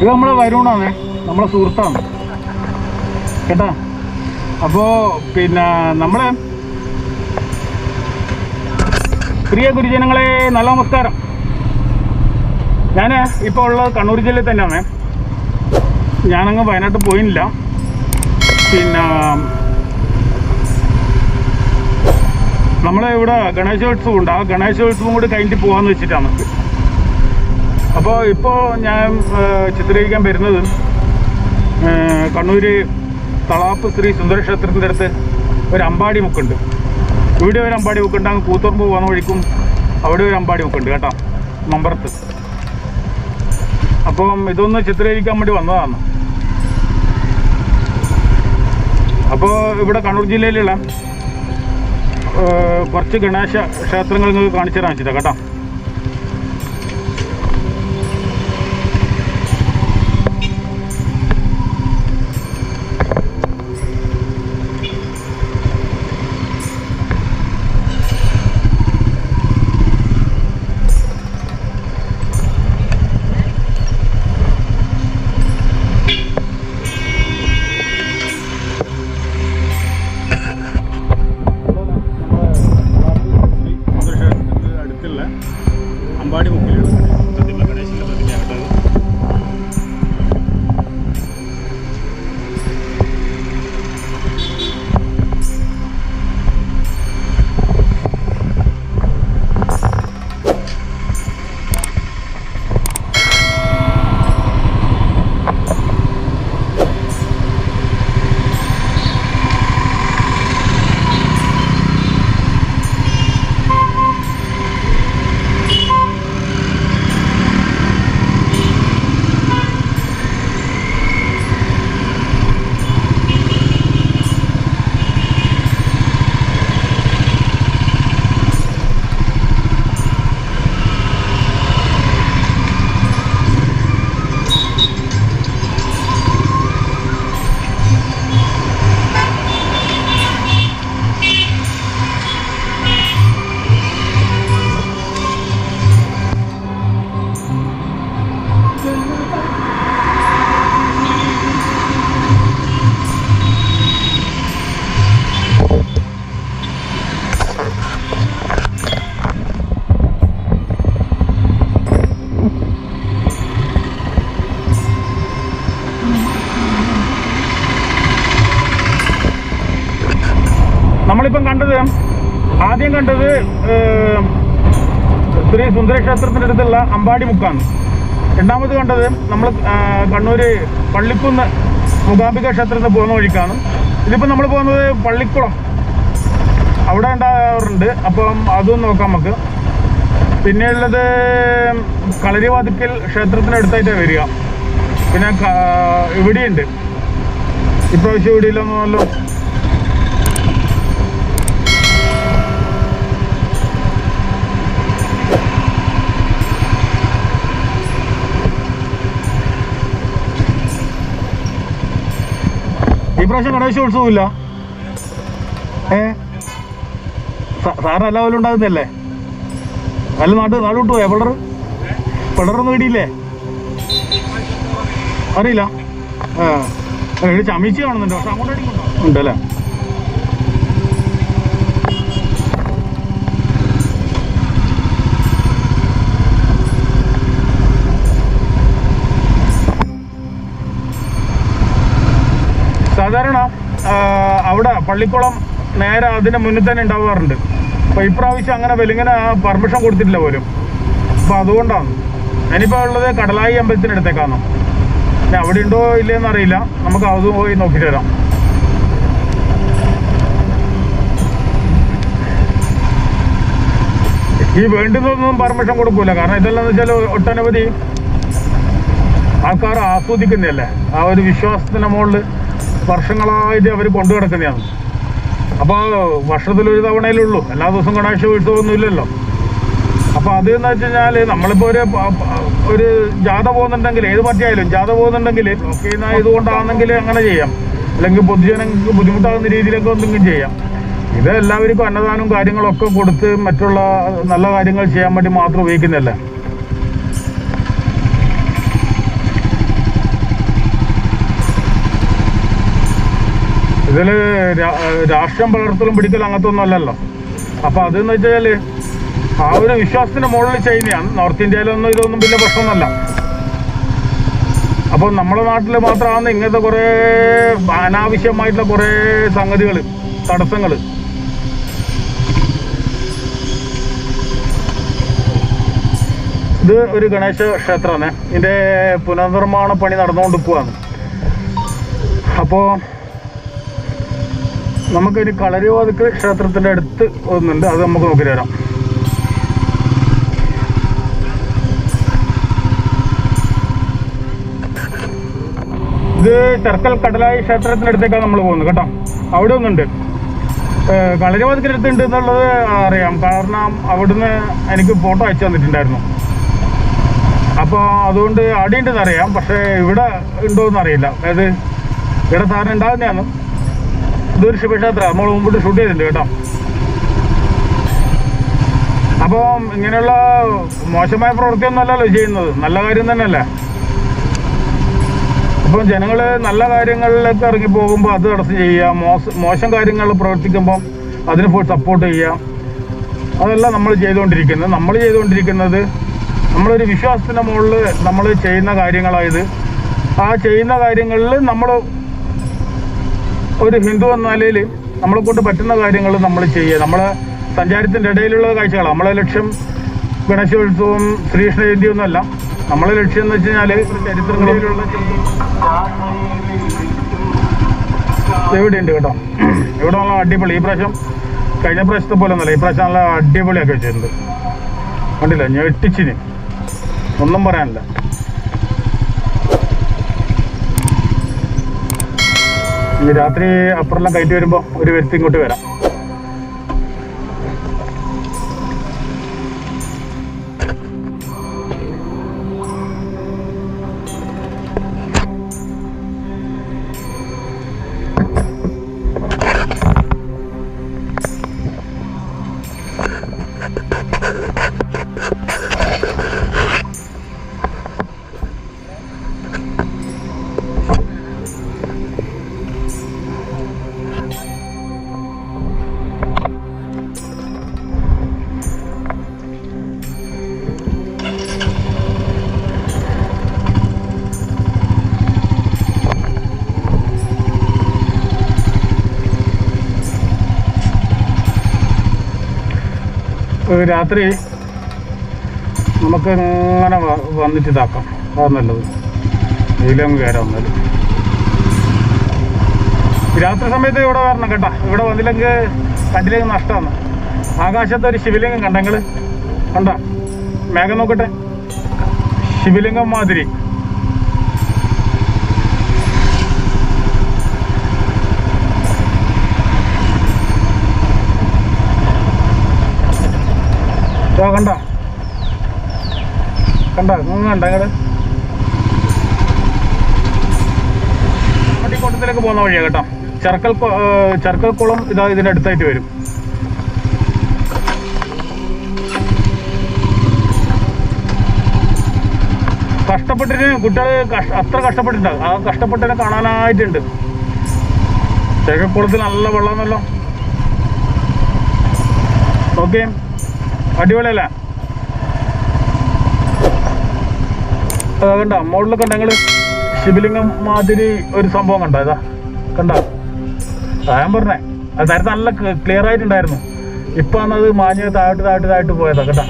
ഇത് നമ്മളെ വരുണാണ്. നമ്മളെ സുഹൃത്താണ്. കേട്ടാ? അപ്പോ പിന്നെ നമ്മളെ പ്രിയ ഗുരുജനങ്ങളെ നല്ല നമസ്കാരം. ഞാൻ ഇപ്പോൾ ഉള്ളത് കണ്ണൂർ ജില്ലയിൽ തന്നെയാണ്. ഞാനങ്ങ് വയനാട്ടിൽ പോയില്ല. പിന്നെ നമ്മളെ ഇവിടെ ഗണേശോത്സവം ഉണ്ട്. ആ ഗണേശോത്സവം കൂടി കഴിഞ്ഞിട്ട് പോകാമെന്ന് വെച്ചിട്ടാണ്. അപ്പോൾ ഇപ്പോൾ ഞാൻ ചിത്രീകരിക്കാൻ വരുന്നത് കണ്ണൂർ തളാപ്പ് ശ്രീ സുന്ദര ക്ഷേത്രത്തിന്റെ അടുത്ത് ഒരു അമ്പാടി മുക്കുണ്ട്. ഇവിടെ ഒരു അമ്പാടി മുക്കുണ്ട്. അങ്ങ് കൂത്തുറമ്പ് പോകുന്ന വഴിക്കും അവിടെ ഒരു അമ്പാടി മുക്കുണ്ട് കേട്ടോ മമ്പറത്ത്. അപ്പം ഇതൊന്ന് ചിത്രീകരിക്കാൻ വേണ്ടി വന്നതാണ്. അപ്പോൾ ഇവിടെ കണ്ണൂർ ജില്ലയിലുള്ള കുറച്ച് ഗണേശ ക്ഷേത്രങ്ങൾ നിങ്ങൾക്ക് കാണിച്ചു തരാൻ വെച്ചിട്ടാണ് കേട്ടോ. നമ്മളിപ്പം കണ്ടത് ആദ്യം കണ്ടത് ശ്രീ സുന്ദര ക്ഷേത്രത്തിന്റെ അടുത്തുള്ള അമ്പാടി മുക്കാണ്. രണ്ടാമത് കണ്ടത് നമ്മൾ കണ്ണൂര് പള്ളിക്കുന്ന് മൂകാംബിക ക്ഷേത്രത്തിൽ പോകുന്ന വഴിക്കാണ്. ഇതിപ്പോൾ നമ്മൾ പോകുന്നത് പള്ളിക്കുളം. അവിടെ ഉണ്ടാകാറുണ്ട് അപ്പം അതും നോക്കാം നമുക്ക്. പിന്നെയുള്ളത് കളരിവാതിക്കൽ ക്ഷേത്രത്തിനടുത്തായിട്ടാണ് വരിക. പിന്നെ ഇവിടെയുണ്ട്. ഇപ്രാവശ്യം ഇവിടെയില്ലൊന്നുമല്ലോ. ഈ ഗണേശോത്സവം ഇല്ല ഏ? സാറിന് സാറ് എല്ലാ പോലും ഉണ്ടാകുന്നല്ലേ നല്ല നാട്ട് നാട് വിട്ടു പോയാ? പിള്ളർ? പിള്ളറൊന്നും കിട്ടിയില്ലേ അറിയില്ല. ഇവിടെ ചമിച്ച് കാണുന്നുണ്ട്. പക്ഷെ അങ്ങോട്ട് ഉണ്ടല്ലേ സാധാരണ ആ, അവിടെ പള്ളിക്കുളം നേരെ അതിന്റെ മുന്നിൽ തന്നെ ഉണ്ടാവാറുണ്ട്. അപ്പൊ ഇപ്രാവശ്യം അങ്ങനെ വെലിങ്ങനെ പെർമിഷൻ കൊടുത്തിട്ടില്ല പോലും. അപ്പൊ അതുകൊണ്ടാണ്. ഞാനിപ്പോ ഉള്ളത് കടലായി അമ്പലത്തിനടുത്തേക്കാണ് പിന്നെ അവിടെ ഉണ്ടോ ഇല്ലയെന്ന് അറിയില്ല. നമുക്ക് അതും പോയി നോക്കിയിട്ട് വരാം. ഈ വേണ്ടുന്നതൊന്നും പെർമിഷൻ കൊടുക്കൂല. കാരണം ഇതെല്ലാം എന്ന് വെച്ചാൽ ഒട്ടനവധി ആൾക്കാർ ആസ്വദിക്കുന്നതല്ലേ? ആ ഒരു വിശ്വാസത്തിന്റെ മുകളിൽ വർഷങ്ങളായിട്ട് അവർ കൊണ്ടു കിടക്കുന്നതാണ് അപ്പോൾ വർഷത്തിലൊരു തവണയിലേ ഉള്ളൂ. എല്ലാ ദിവസവും ഗണേശ ഉത്സവമൊന്നും ഇല്ലല്ലോ. അപ്പോൾ അത് എന്ന് വെച്ച് കഴിഞ്ഞാൽ നമ്മളിപ്പോൾ ഒരു ഒരു ജാഥ പോകുന്നുണ്ടെങ്കിൽ ഏത് പാർട്ടിയായാലും ജാഥ പോകുന്നുണ്ടെങ്കിൽ ബ്ലോക്ക് ചെയ്യുന്ന ഇതുകൊണ്ടാണെങ്കിൽ അങ്ങനെ ചെയ്യാം. അല്ലെങ്കിൽ പൊതുജനങ്ങൾക്ക് ബുദ്ധിമുട്ടാകുന്ന രീതിയിലൊക്കെ എന്തെങ്കിലും ചെയ്യാം. ഇത് എല്ലാവർക്കും അന്നദാനവും കാര്യങ്ങളൊക്കെ കൊടുത്ത് മറ്റുള്ള നല്ല കാര്യങ്ങൾ ചെയ്യാൻ വേണ്ടി മാത്രം ഉപയോഗിക്കുന്നതല്ലേ? ഇതിൽ രാഷ്ട്രം പലർത്തലും പിടിക്കലും അങ്ങനത്തെ ഒന്നും അല്ലല്ലോ. അപ്പോൾ അതെന്ന് വെച്ചാൽ ആ ഒരു വിശ്വാസത്തിന്റെ മുകളിൽ ചൈനയാണ് നോർത്ത് ഇന്ത്യയിലൊന്നും ഇതൊന്നും വലിയ പ്രശ്നമൊന്നുമല്ല. അപ്പോൾ നമ്മുടെ നാട്ടിൽ മാത്രമാണ് ഇങ്ങനത്തെ കുറേ അനാവശ്യമായിട്ടുള്ള കുറേ സംഗതികൾ തടസ്സങ്ങൾ ഇത് ഒരു ഗണേശ ക്ഷേത്രമാണ്. ഇതിന്റെ പുനർനിർമ്മാണ പണി നടന്നുകൊണ്ടിരിക്കുകയാണ് അപ്പോൾ നമുക്കൊരു കളരിവാതുക്കൽ ക്ഷേത്രത്തിന്റെ അടുത്ത് ഒന്നുണ്ട്. അത് നമുക്ക് നോക്കി തരാം. ഇത് ചെർക്കൽ കടലായി ക്ഷേത്രത്തിന്റെ അടുത്തേക്കാണ് നമ്മൾ പോകുന്നത് കേട്ടോ. അവിടെ ഒന്നുണ്ട്. കളരിവാതുക്കൽ അടുത്തുണ്ട് എന്നുള്ളത് അറിയാം. കാരണം അവിടുന്ന് എനിക്ക് ഫോട്ടോ അയച്ചു തന്നിട്ടുണ്ടായിരുന്നു. അപ്പോൾ അതുകൊണ്ട് അടിയുണ്ടെന്ന് അറിയാം. പക്ഷേ ഇവിടെ ഉണ്ടോ എന്നറിയില്ല. അതായത് ഇവിടെ സാറിന് ഉണ്ടാകുന്നതാണ്? ഇതൊരു ശിവക്ഷേത്ര നമ്മൾ മുമ്പിട്ട് ഷൂട്ട് ചെയ്തിട്ടുണ്ട് കേട്ടോ. അപ്പോൾ ഇങ്ങനെയുള്ള മോശമായ പ്രവൃത്തിയൊന്നും അല്ലല്ലോ ചെയ്യുന്നത്. നല്ല കാര്യം തന്നെയല്ലേ? അപ്പം ജനങ്ങൾ നല്ല കാര്യങ്ങളിലേക്ക് ഇറങ്ങി പോകുമ്പോൾ അത് തടസ്സം ചെയ്യുക. മോശം മോശം കാര്യങ്ങൾ പ്രവർത്തിക്കുമ്പം അതിന് ഫുൾ സപ്പോർട്ട് ചെയ്യാം അതെല്ലാം നമ്മൾ ചെയ്തുകൊണ്ടിരിക്കുന്നത്. നമ്മൾ ചെയ്തുകൊണ്ടിരിക്കുന്നത് നമ്മളൊരു വിശ്വാസത്തിന്റെ മുകളിൽ നമ്മൾ ചെയ്യുന്ന കാര്യങ്ങളായത് ആ ചെയ്യുന്ന കാര്യങ്ങളിൽ നമ്മൾ ഒരു ഹിന്ദു എന്ന നിലയിൽ നമ്മളെ കൊണ്ട് പറ്റുന്ന കാര്യങ്ങൾ നമ്മൾ ചെയ്യുക. നമ്മൾ സഞ്ചാരത്തിന്റെ ഇടയിലുള്ള കാഴ്ചകളാണ്. നമ്മളെ ലക്ഷ്യം ഗണേശോത്സവം ശ്രീകൃഷ്ണ ജയന്തി ഒന്നുമല്ല നമ്മളെ ലക്ഷ്യം എന്ന് വെച്ച് കഴിഞ്ഞാൽ ചരിത്രങ്ങളിലുള്ള എവിടെയുണ്ട് കേട്ടോ? ഇവിടെ നല്ല അടിപൊളി. ഈ പ്രാവശ്യം കഴിഞ്ഞ പ്രാവശ്യത്തെ പോലെ ഒന്നല്ല ഈ പ്രാവശ്യം നല്ല അടിപൊളിയാക്കി വെച്ചിട്ടുണ്ട്. കണ്ടില്ല? ഞെട്ടിച്ചിന്. ഒന്നും പറയാനില്ല. രാത്രി അപ്പുറമെല്ലാം കയറ്റി വരുമ്പോൾ ഒരു വ്യക്തി ഇങ്ങോട്ട് വരാം. രാത്രി നമുക്ക് ഇങ്ങനെ വന്നിട്ട് ഇതാക്കാം. അതാണ് നല്ലത്. വെയിലങ്ങ് കയറാൻ വന്നാലും രാത്രി സമയത്ത് ഇവിടെ വരണം കേട്ടോ. ഇവിടെ വന്നില്ലെങ്കിൽ കണ്ടില്ലെങ്കിൽ നഷ്ടമാണ്. ആകാശത്ത് ഒരു ശിവലിംഗം കണ്ടെങ്കിൽ കണ്ടോ കണ്ട? മേഘം നോക്കട്ടെ. ശിവലിംഗം മാതിരി. ദാ കണ്ട? കണ്ട? കണ്ട പോകുന്ന വഴിയാ കേട്ടോ. ചെറുക്കൽ കൊ- കുളം ഇതാ ഇതിന്റെ അടുത്തായിട്ട് വരും. കഷ്ടപ്പെട്ടിട്ട് കുട്ടികൾ അത്ര കഷ്ടപ്പെട്ടിട്ടുണ്ടാവും. ആ കഷ്ടപ്പെട്ടതിനെ കാണാനായിട്ടുണ്ട്. ചെറുക്കൽക്കുളത്തിൽ നല്ല വെള്ളമെന്നല്ലോ ഓക്കെ. അടിപൊളിയല്ലേ? കണ്ട മുകളിലൊക്കെ ഞങ്ങൾ ശിവലിംഗം മാതിരി ഒരു സംഭവം കണ്ട? ഇതാ കണ്ട? അതാ ഞാൻ പറഞ്ഞേ അത് നേരത്തെ നല്ല ക്ലിയർ ആയിട്ടുണ്ടായിരുന്നു. ഇപ്പൊ അത് മാഞ്ഞ് താഴ്ട്ട് താഴ്ട്ട് താഴ്ട്ട് പോയതാ കേട്ടാ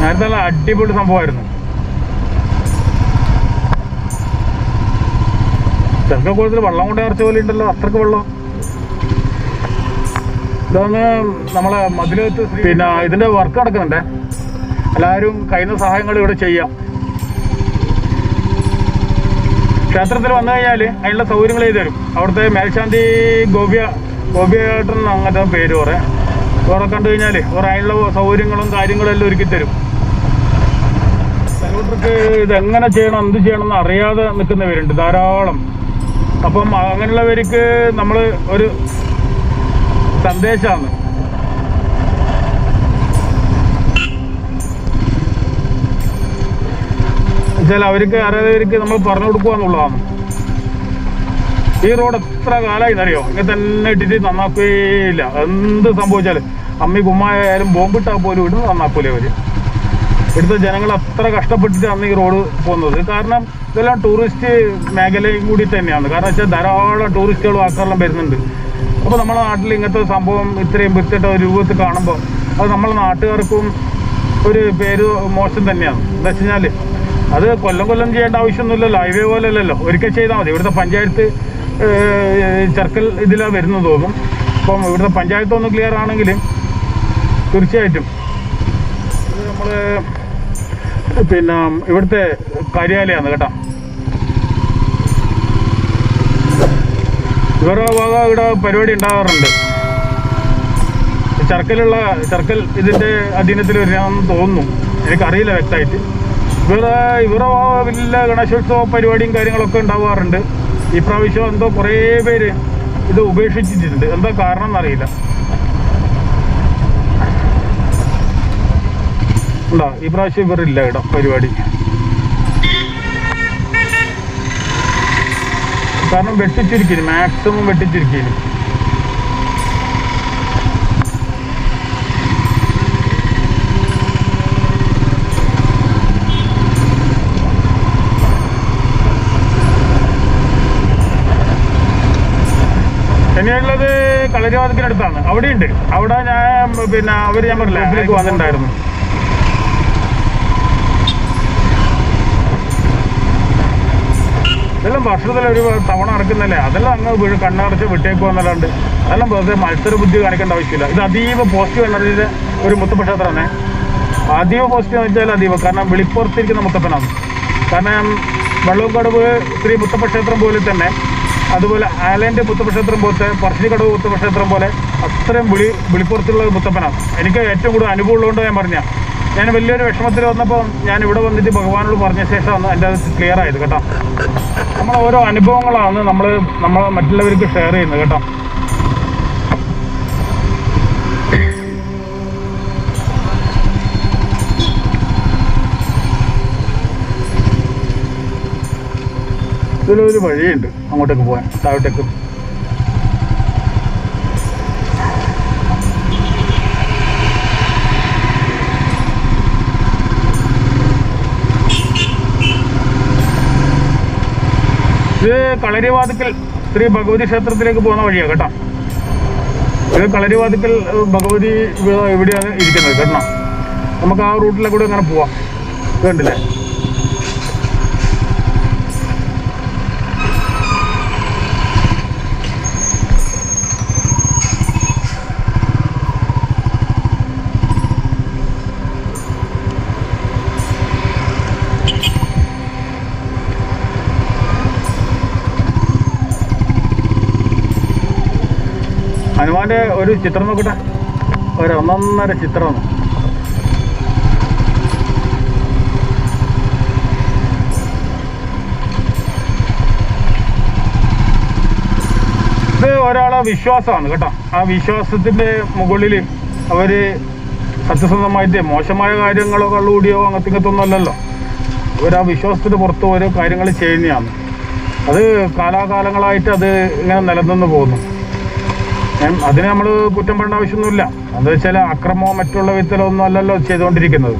നേരത്തെ നല്ല അടിപൊളി സംഭവമായിരുന്നു. ചെറുക്കക്കുളത്തിൽ വെള്ളം കൊണ്ട് ഇറച്ച പോലെ ഉണ്ടല്ലോ അത്രയ്ക്ക് വെള്ളം. ഇതൊന്ന് നമ്മളെ മതിലകത്ത് പിന്നെ ഇതിന്റെ വർക്ക് നടക്കുന്നുണ്ടേ. എല്ലാവരും കഴിയുന്ന സഹായങ്ങൾ ഇവിടെ ചെയ്യാം. ക്ഷേത്രത്തിൽ വന്നു കഴിഞ്ഞാൽ അതിനുള്ള സൗകര്യങ്ങൾ ചെയ്തു തരും. അവിടുത്തെ മേൽശാന്തി ഗോപ്യ ഗോപ്യേട്ടൻ അങ്ങനത്തെ പേര് കുറെ. കുറെ കണ്ടു കഴിഞ്ഞാൽ കുറെ അതിനുള്ള സൗകര്യങ്ങളും കാര്യങ്ങളും എല്ലാം ഒരുക്കി തരും. ഇതെങ്ങനെ ചെയ്യണം എന്ത് ചെയ്യണം എന്ന് അറിയാതെ നിൽക്കുന്നവരുണ്ട് ധാരാളം. അപ്പം അങ്ങനെയുള്ളവർക്ക് നമ്മൾ ഒരു സന്ദേശമാണ്. വെച്ചാൽ അവർക്ക് അറിയാത്തവർക്ക് നമ്മൾ പറഞ്ഞു കൊടുക്കുക എന്നുള്ളതാണ്. ഈ റോഡ് എത്ര കാലമായി എന്നറിയോ? ഇങ്ങനെ തന്നെ ഇട്ടിട്ട് നന്നാക്കുകയില്ല. എന്ത് സംഭവിച്ചാലും അമ്മി കുമ്മായാലും ബോംബിട്ടാൽ പോലും ഇടുന്ന് നന്നാക്കൂലേ അവർ. ഇവിടുത്തെ ജനങ്ങൾ അത്ര കഷ്ടപ്പെട്ടിട്ടാണ് ഈ റോഡ് പോകുന്നത്. കാരണം ഇതെല്ലാം ടൂറിസ്റ്റ് മേഖലയും കൂടി തന്നെയാണ്. കാരണം വെച്ചാൽ ധാരാളം ടൂറിസ്റ്റുകളും ആൾക്കാരെല്ലാം വരുന്നുണ്ട്. അപ്പോൾ നമ്മുടെ നാട്ടിൽ ഇങ്ങനത്തെ സംഭവം ഇത്രയും വൃത്തിയിട്ട രൂപത്തിൽ കാണുമ്പോൾ അത് നമ്മളെ നാട്ടുകാർക്കും ഒരു പേര് മോശം തന്നെയാണ്. എന്താ വെച്ച് കഴിഞ്ഞാൽ അത് കൊല്ലം കൊല്ലം ചെയ്യേണ്ട ആവശ്യമൊന്നുമില്ലല്ലോ. ഹൈവേ പോലെ അല്ലല്ലോ ഒരിക്കൽ ചെയ്താൽ മതി. ഇവിടുത്തെ പഞ്ചായത്ത് ചർക്കൽ ഇതിലാണ് വരുന്നത് തോന്നും. അപ്പം ഇവിടുത്തെ പഞ്ചായത്ത് ഒന്ന് ക്ലിയർ ആണെങ്കിൽ തീർച്ചയായിട്ടും നമ്മൾ പിന്നെ ഇവിടുത്തെ കാര്യാലയമാണ് കേട്ടോ. ഇവരുടെ വക ഇവിടെ പരിപാടി ഉണ്ടാകാറുണ്ട്. ചർക്കലുള്ള ചർക്കൽ ഇതിന്റെ അധീനത്തിൽ വരികയാണെന്ന് തോന്നുന്നു. എനിക്കറിയില്ല വ്യക്തമായിട്ട്. ഇവരെ ഇവരുടെ വക വലിയ ഗണേശോത്സവ പരിപാടിയും കാര്യങ്ങളൊക്കെ ഉണ്ടാവാറുണ്ട്. ഈ പ്രാവശ്യം എന്തോ കുറേ പേര് ഇത് ഉപേക്ഷിച്ചിട്ടുണ്ട്. എന്താ കാരണം എന്നറിയില്ല ഉണ്ടോ ഈ പ്രാവശ്യം ഇവരില്ല ഇടം പരിപാടി. കാരണം വെട്ടിച്ചുരുക്കിന് മാക്സിമം വെട്ടിച്ചുരുക്കിന് പിന്നെയുള്ളത് കളരിവാദത്തിനടുത്താണ് അവിടെയുണ്ട്. അവിടെ ഞാൻ പിന്നെ അവർ ഞാൻ പറഞ്ഞില്ല ഗ്രൂപ്പിലേക്ക് വന്നിട്ടുണ്ടായിരുന്നു. ഇതെല്ലാം വർഷത്തിൽ ഒരു തവണ ഇറക്കുന്നല്ലേ? അതെല്ലാം അങ്ങ് കണ്ണടച്ച് വിട്ടേക്കുക എന്നല്ലാണ്ട് അതെല്ലാം വെറുതെ മത്സര ബുദ്ധി കാണിക്കേണ്ട ആവശ്യമില്ല. ഇത് അതീവ പോസിറ്റീവ് എനർജിയുടെ ഒരു മുത്തപ്പക്ഷേത്രമാണ് അതീവ പോസിറ്റീവ് എന്ന് വെച്ചാൽ അതീവ. കാരണം വെളിപ്പുറത്തിരിക്കുന്ന മുത്തപ്പനാണ്. കാരണം വെള്ളൂർക്കടവ് ശ്രീ മുത്തപ്പക്ഷേത്രം പോലെ തന്നെ അതുപോലെ ആലന്റെ മുത്തപ്പക്ഷേത്രം പോലത്തെ പറശ്ശിനിക്കടവ് മുത്തപ്പക്ഷേത്രം പോലെ അത്രയും വിളി വിളിപ്പുറത്തുള്ള മുത്തപ്പനാണ്. എനിക്ക് ഏറ്റവും കൂടുതൽ അനുഭവം ഉള്ളതുകൊണ്ട് ഞാൻ പറഞ്ഞ ഞാൻ വലിയൊരു വിഷമത്തിൽ വന്നപ്പോൾ ഞാൻ ഇവിടെ വന്നിട്ട് ഭഗവാനോട് പറഞ്ഞ ശേഷമാണ് എന്റെ അത് ക്ലിയർ ആയത് കേട്ടോ. നമ്മൾ ഓരോ അനുഭവങ്ങളാണ് നമ്മൾ നമ്മൾ മറ്റുള്ളവർക്ക് ഷെയർ ചെയ്യുന്നത് കേട്ടോ. ഇതിലൊരു വഴിയുണ്ട് അങ്ങോട്ടേക്ക് പോകാൻ താഴോട്ടേക്ക് ഇത് കളരിവാതിക്കൽ ശ്രീ ഭഗവതി ക്ഷേത്രത്തിലേക്ക് പോകുന്ന വഴിയാണ് കേട്ടോ. ഇത് കളരിവാതുക്കൽ ഭഗവതി ഇവിടെയാണ് ഇരിക്കുന്നത് കേട്ടോ. നമുക്ക് ആ റൂട്ടിലെ കൂടെ അങ്ങനെ പോവാം. കണ്ടില്ലേ? ഹനുമാന്റെ ഒരു ചിത്രം നോക്കട്ടെ. ഒരു ഒന്നൊന്നര ചിത്രം. ഇത് ഒരാളെ വിശ്വാസമാണ് കേട്ടോ. ആ വിശ്വാസത്തിന്റെ മുകളിൽ അവർ സത്യസന്ധമായിട്ട് മോശമായ കാര്യങ്ങളോ കള്ളുകൂടിയോ അങ്ങനത്തെ ഇങ്ങനത്തൊന്നും അല്ലല്ലോ. അവർ ആ വിശ്വാസത്തിന് പുറത്ത് ഓരോ കാര്യങ്ങൾ ചെയ്യുന്നതാണ്. അത് കാലാകാലങ്ങളായിട്ട് അത് ഇങ്ങനെ നിലനിന്ന് പോകുന്നു. അതിന് നമ്മൾ കുറ്റം പറയേണ്ട ആവശ്യമൊന്നുമില്ല. എന്താ വെച്ചാൽ അക്രമമോ മറ്റുള്ള വിധത്തിലോ ഒന്നും അല്ലല്ലോ ചെയ്തുകൊണ്ടിരിക്കുന്നത്.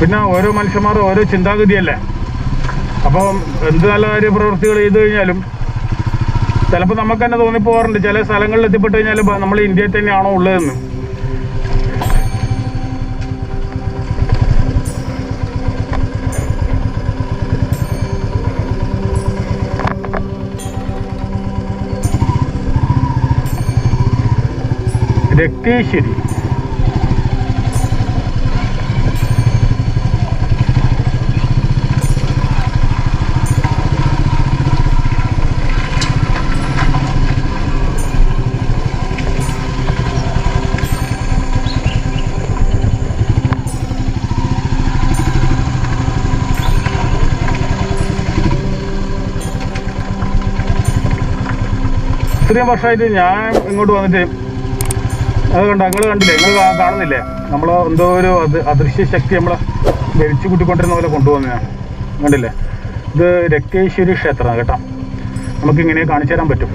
പിന്നെ ഓരോ മനുഷ്യന്മാരും ഓരോ ചിന്താഗതിയല്ലേ? അപ്പം എന്ത് നല്ല കാര്യ പ്രവൃത്തികൾ ചെയ്തു കഴിഞ്ഞാലും ചിലപ്പോൾ നമുക്ക് തന്നെ തോന്നിപ്പോകാറുണ്ട് ചില സ്ഥലങ്ങളിൽ എത്തിപ്പെട്ട് കഴിഞ്ഞാൽ നമ്മൾ ഇന്ത്യയിൽ തന്നെയാണോ ഉള്ളതെന്ന്. രക്തേശ്വരി. ഇത്രയും വർഷമായിട്ട് ഞാൻ ഇങ്ങോട്ട് വന്നിട്ട് അത് കണ്ടോ നിങ്ങൾ കണ്ടില്ലേ നിങ്ങൾ കാണുന്നില്ലേ? നമ്മൾ എന്തോ ഒരു അദൃശ്യ ശക്തി നമ്മളെ വലിച്ചു കൂട്ടിക്കൊണ്ടിരുന്ന പോലെ കൊണ്ടുപോകുന്നതാണ്. കണ്ടില്ലേ? ഇത് രക്തേശ്വരി ക്ഷേത്രമാണ് കേട്ടോ. നമുക്ക് ഇങ്ങനെ കാണിച്ചു തരാൻ പറ്റും.